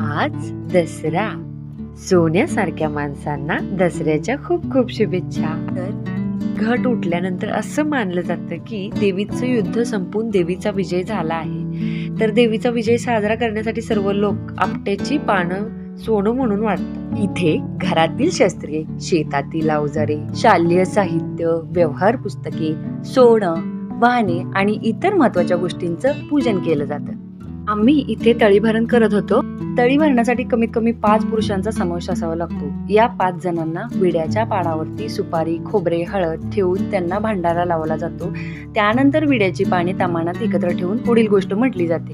आज दसरा. सोन्यासारख्या माणसांना दसऱ्याच्या खूप खूप शुभेच्छा. तर घट उठल्यानंतर असं मानलं जातं की देवीचं युद्ध संपून देवीचा विजय झाला आहे. तर देवीचा विजय साजरा करण्यासाठी सर्व लोक आपट्याची पानं सोनं म्हणून वाटतात. इथे घरातील शस्त्रे शेतातील अवजारे शालेय साहित्य व्यवहार पुस्तके सोनं वाहने आणि इतर महत्त्वाच्या गोष्टींचं पूजन केलं जातं. आम्ही इथे तळीभरण करत होतो. तळी भरण्यासाठी कमीत कमी पाच पुरुषांचा समावेश असावा लागतो. या पाच जणांना विड्याच्या पाडावरती सुपारी खोबरे हळद ठेवून त्यांना भांडारा लावला जातो. त्यानंतर विड्याची पाने तामानात एकत्र ठेवून पुढील गोष्ट म्हटली जाते.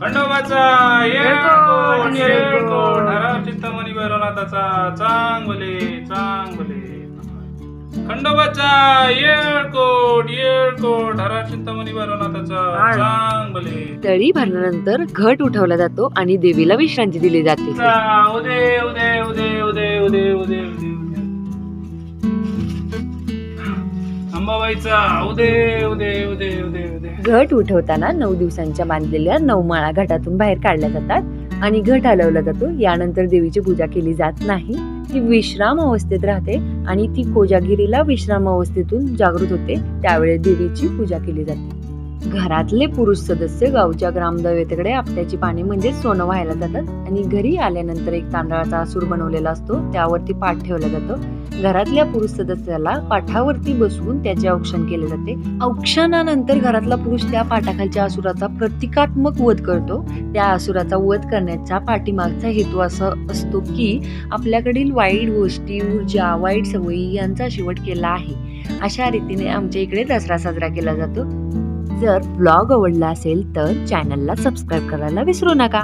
खंडोबाचा येळकोट येळकोट हरा चिंतामणी भैरवनाथाचा चांगले चांगले. खंडोबाचा येळकोट येळकोट हरा चिंतामणी भैरवनाथाचा तळी भरल्यानंतर घट उठवला जातो आणि देवीला विश्रांती दिली जाते. उदे उदे उदे उदे उदे उदे उदे. अंबाबाईचा उदे उदे उदे उदे उदे. घट उठवताना नऊ दिवसांच्या बांधलेल्या नऊ माळा घटातून बाहेर काढल्या जातात. आणि घट हलवला जातो. यानंतर देवीची पूजा केली जात नाही. ती विश्राम अवस्थेत राहते आणि ती कोजागिरीला विश्राम अवस्थेतून जागृत होते. त्यावेळी देवीची पूजा केली जाते. घरातले पुरुष सदस्य गावच्या ग्रामदैवतेकडे आपट्याची पाणी म्हणजे सोनं व्हायला जातात आणि घरी आल्यानंतर एक तांदळाचा आसूर बनवलेला असतो त्यावरती पाठ ठेवला जातो. घरातल्या पुरुष सदस्याला पाठावरती बसवून त्याचे औक्षण केले जाते. औक्षणानंतर घरातला पुरुष त्या पाठाखालच्या असुराचा प्रतिकात्मक वध करतो. त्या असुराचा वध करण्याचा पाठीमागचा हेतू असा असतो की आपल्याकडील वाईट गोष्टी ऊर्जा वाईट सवयी यांचा शेवट केला आहे. अशा रीतीने आमच्या इकडे दसरा साजरा केला जातो. जर ब्लॉग आवडला असेल तर चॅनलला सबस्क्राईब करायला विसरू नका.